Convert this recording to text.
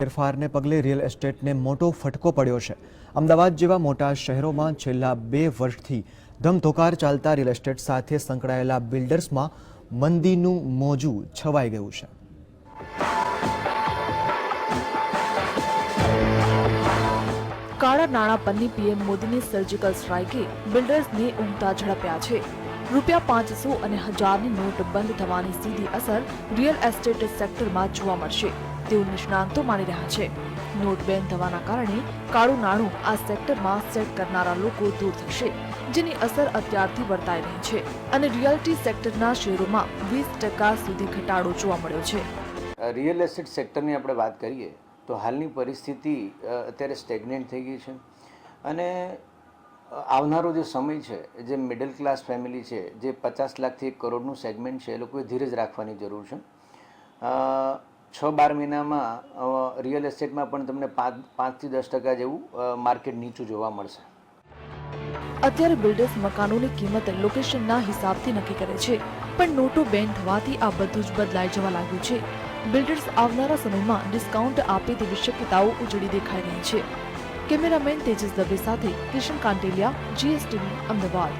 ફેરફારને પગલે રિયલ એસ્ટેટને મોટો ફટકો પડ્યો છે. અમદાવાદ જેવા મોટા શહેરોમાં છેલ્લા બે વર્ષથી ધમધોકાર ચાલતા રિયલ એસ્ટેટ સાથે સંકળાયેલા બિલ્ડર્સમાં મંદીનું મોજું છવાઈ ગયું છે. કાળા નાણાં પરની પીએમ મોદીની સર્જિકલ સ્ટ્રાઇકે બિલ્ડર્સને ઊંઘતા ઝડપ્યા છે. રૂપિયા પાંચસો અને હજારની નોટ બંધ થવાની સીધી અસર રિયલ એસ્ટેટ સેક્ટરમાં જોવા મળશે. તેવું નિષ્ણાંતો માની રહ્યા છે. નોટ બેન થવાના કારણે કાળું નાણું આ સેક્ટરમાં સેટ કરનારા લોકો દૂર થશે, જેની અસર અત્યારથી વર્તાઈ રહી છે અને રિયલ્ટી સેક્ટરના શેરોમાં વીસ ટકા સુધી ઘટાડો જોવા મળ્યો છે. રિયલ એસ્ટેટ સેક્ટરની આપણે વાત કરીએ, તો હાલની પરિસ્થિતિ અત્યારે સ્ટેગ્નેન્ટ થઈ ગઈ છે અને આવનારો જે સમય છે, જે મિડલ ક્લાસ ફેમિલી છે, જે પચાસ લાખથી એક કરોડનું સેગમેન્ટ છે, એ લોકોએ ધીરજ રાખવાની જરૂર છે. છ બાર મહિનામાં રિયલ એસ્ટેટમાં પણ તમને પાંચ પાંચથી દસ ટકા જેવું માર્કેટ નીચું જોવા મળશે. અત્યારે બિલ્ડર્સ મકાનોની કિંમત લોકેશનના હિસાબથી નક્કી કરે છે, પણ નોટો બેન થવાથી આ બધું જ બદલાઈ જવા લાગ્યું છે. બિલ્ડર્સ આવનારા સમયમાં ડિસ્કાઉન્ટ આપે તેવી શક્યતાઓ ઉજળી દેખાઈ રહી છે. કેમેરામેન તેજસ દવે સાથે કિશન કાંટેલિયા જીએસટીવી અમદાવાદ.